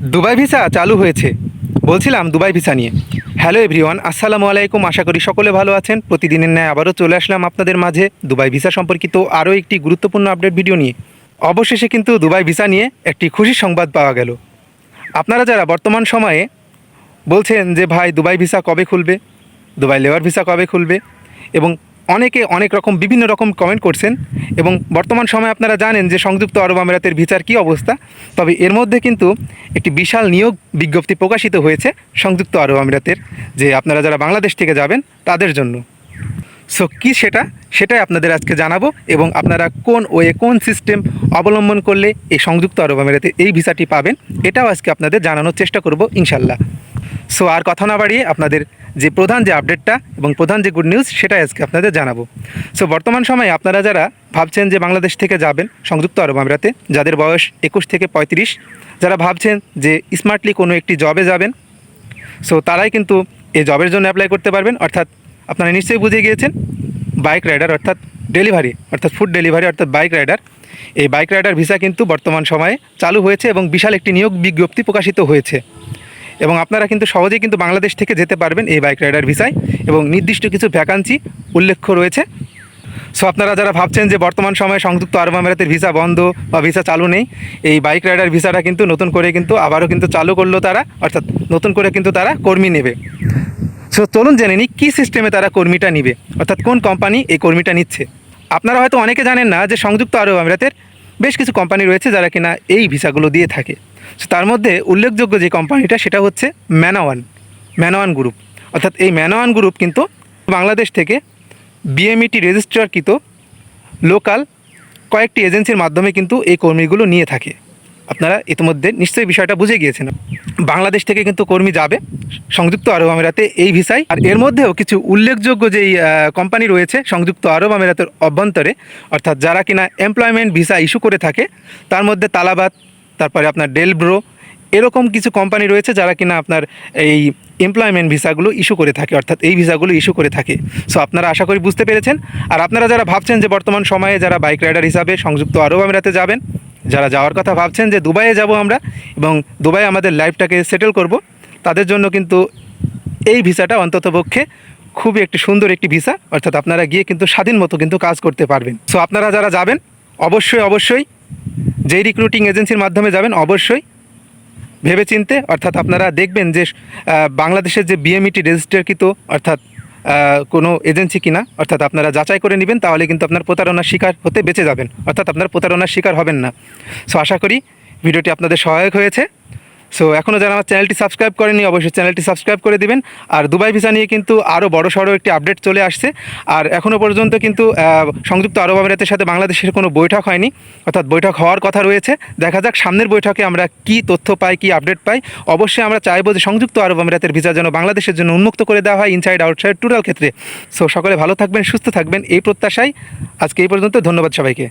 Dubai visa চালু হয়েছে। বলছিলাম দুবাই ভিসা নিয়ে। হ্যালো এভরিওয়ান, আসসালামু আলাইকুম। আশা করি সকলে ভালো আছেন। প্রতিদিনের ন্যায় আবারও চলে আসলাম আপনাদের মাঝে দুবাই ভিসা সম্পর্কিত আরও একটি গুরুত্বপূর্ণ আপডেট ভিডিও নিয়ে। অবশেষে কিন্তু দুবাই ভিসা নিয়ে একটি খুশি সংবাদ পাওয়া গেল। আপনারা যারা বর্তমান সময়ে বলছেন যে, ভাই, দুবাই ভিসা কবে খুলবে? দুবাই লেবার ভিসা কবে খুলবে? এবং অনেকে অনেক রকম বিভিন্ন রকম কমেন্ট করছেন এবং বর্তমান সময়ে আপনারা জানেন যে সংযুক্ত আরব আমিরাতের ভিসার কী অবস্থা। তবে এর মধ্যে কিন্তু একটি বিশাল নিয়োগ বিজ্ঞপ্তি প্রকাশিত হয়েছে সংযুক্ত আরব আমিরাতের যে আপনারা যারা বাংলাদেশ থেকে যাবেন তাদের জন্য। সো কী সেটা? সেটাই আপনাদের আজকে জানাব এবং আপনারা কোন ওয়ে কোন সিস্টেম অবলম্বন করলে এই সংযুক্ত আরব আমিরাতে এই ভিসাটি পাবেন, এটাও আজকে আপনাদের জানানোর চেষ্টা করব, ইনশাল্লাহ। সো আর কথা না বাড়িয়ে আপনাদের যে প্রধান যে আপডেটটা এবং প্রধান যে গুড নিউজ সেটাই আজকে আপনাদের জানাব। সো বর্তমান সময়ে আপনারা যারা ভাবছেন যে বাংলাদেশ থেকে যাবেন সংযুক্ত আরব আমিরাতে, যাদের বয়স একুশ থেকে পঁয়ত্রিশ, যারা ভাবছেন যে স্মার্টলি কোনো একটি জবে যাবেন সো তারাই কিন্তু এই জবের জন্য অ্যাপ্লাই করতে পারবেন। অর্থাৎ আপনারা নিশ্চয়ই বুঝে গিয়েছেন বাইক রাইডার অর্থাৎ ডেলিভারি অর্থাৎ ফুড ডেলিভারি অর্থাৎ বাইক রাইডার এই বাইক রাইডার ভিসা কিন্তু বর্তমান সময়ে চালু হয়েছে এবং বিশাল একটি নিয়োগ বিজ্ঞপ্তি প্রকাশিত হয়েছে। এবং আপনারা কিন্তু সহজেই কিন্তু বাংলাদেশ থেকে যেতে পারবেন এই বাইক রাইডার ভিসায় এবং নির্দিষ্ট কিছু ভ্যাকান্সি উল্লেখ্য রয়েছে। সো আপনারা যারা ভাবছেন যে বর্তমান সময়ে সংযুক্ত আরব আমিরাতের ভিসা বন্ধ বা ভিসা চালু নেই, এই বাইক রাইডার ভিসাটা কিন্তু নতুন করে কিন্তু আবারও কিন্তু চালু করল তারা, অর্থাৎ নতুন করে কিন্তু তারা কর্মী নেবে। সো চলুন জেনে নিই কী সিস্টেমে তারা কর্মীটা নিবে, অর্থাৎ কোন কোম্পানি এই কর্মীটা নিচ্ছে। আপনারা হয়তো অনেকে জানেন না যে সংযুক্ত আরব আমিরাতের বেশ কিছু কোম্পানি রয়েছে যারা কিনা এই ভিসাগুলো দিয়ে থাকে। তার মধ্যে উল্লেখযোগ্য যে কোম্পানিটা সেটা হচ্ছে ম্যানাওয়ান ম্যানাওয়ান গ্রুপ অর্থাৎ এই ম্যানাওয়ান গ্রুপ কিন্তু বাংলাদেশ থেকে বিএমইটি রেজিস্ট্রারকৃত লোকাল কয়েকটি এজেন্সির মাধ্যমে কিন্তু এই কর্মীগুলো নিয়ে থাকে। আপনারা ইতিমধ্যে নিশ্চয়ই বিষয়টা বুঝে গিয়েছেন। বাংলাদেশ থেকে কিন্তু কর্মী যাবে। সংযুক্ত আরব আমিরাতে এই ভিসায়। আর এর মধ্যেও কিছু উল্লেখযোগ্য যেই কোম্পানি রয়েছে, সংযুক্ত আরব আমিরাতের অভ্যন্তরে, অর্থাৎ যারা কিনা এমপ্লয়মেন্ট ভিসা ইস্যু করে থাকে, তার মধ্যে তালাবাদ, তারপরে আপনার ডেলব্রো এরকম কিছু কোম্পানি রয়েছে যারা কিনা আপনার এই এমপ্লয়মেন্ট ভিসাগুলো ইস্যু করে থাকে, অর্থাৎ এই ভিসাগুলো ইস্যু করে থাকে। সো আপনারা আশা করি বুঝতে পেরেছেন। আর আপনারা যারা ভাবছেন যে বর্তমান সময়ে যারা বাইক রাইডার হিসাবে সংযুক্ত আরব আমিরাতে যাবেন যারা যাওয়ার কথা ভাবছেন যে দুবাইয়ে যাব আমরা এবং দুবাই আমাদের লাইফটাকে সেটেল করব তাদের জন্য কিন্তু এই ভিসাটা অন্ততপক্ষে খুবই একটি সুন্দর একটি ভিসা অর্থাৎ আপনারা গিয়ে কিন্তু স্বাধীন মতো কিন্তু কাজ করতে পারবেন। সো আপনারা যারা যাবেন অবশ্যই অবশ্যই যেই রিক্রুটিং এজেন্সির মাধ্যমে যাবেন অবশ্যই ভেবেচিন্তে অর্থাৎ আপনারা দেখবেন যে বাংলাদেশের যে বিএমইটি রেজিস্টারকৃত অর্থাৎ আহ, কোনো এজেন্সি কিনা, অর্থাৎ আপনারা যাচাই করে নেবেন, তাহলে কিন্তু আপনার প্রতারণার শিকার হতে বেঁচে যাবেন। অর্থাৎ আপনার প্রতারণার শিকার হবেন না। সো আশা করি ভিডিওটি আপনাদের সহায়ক হয়েছে। সো এখনও যারা আমার চ্যানেলটি সাবস্ক্রাইব করেনি অবশ্যই চ্যানেলটি সাবস্ক্রাইব করে দিবেন। আর দুবাই ভিসা নিয়ে কিন্তু আরও বড় সড়ো একটি আপডেট চলে আসছে। আর এখনও পর্যন্ত কিন্তু সংযুক্ত আরব আমিরাতের সাথে বাংলাদেশের কোনো বৈঠক হয়নি। অর্থাৎ বৈঠক হওয়ার কথা রয়েছে। দেখা যাক সামনের বৈঠকে আমরা কি তথ্য পাই, কি আপডেট পাই। অবশ্যই আমরা চাইব যে সংযুক্ত আরব আমিরাতের ভিসা যেন বাংলাদেশের জন্য উন্মুক্ত করে দেওয়া হয় ইনসাইড আউটসাইড টোটাল ক্ষেত্রে। সো সকলে ভালো থাকবেন, সুস্থ থাকবেন, এই প্রত্যাশায় আজকে এই পর্যন্ত। ধন্যবাদ সবাইকে।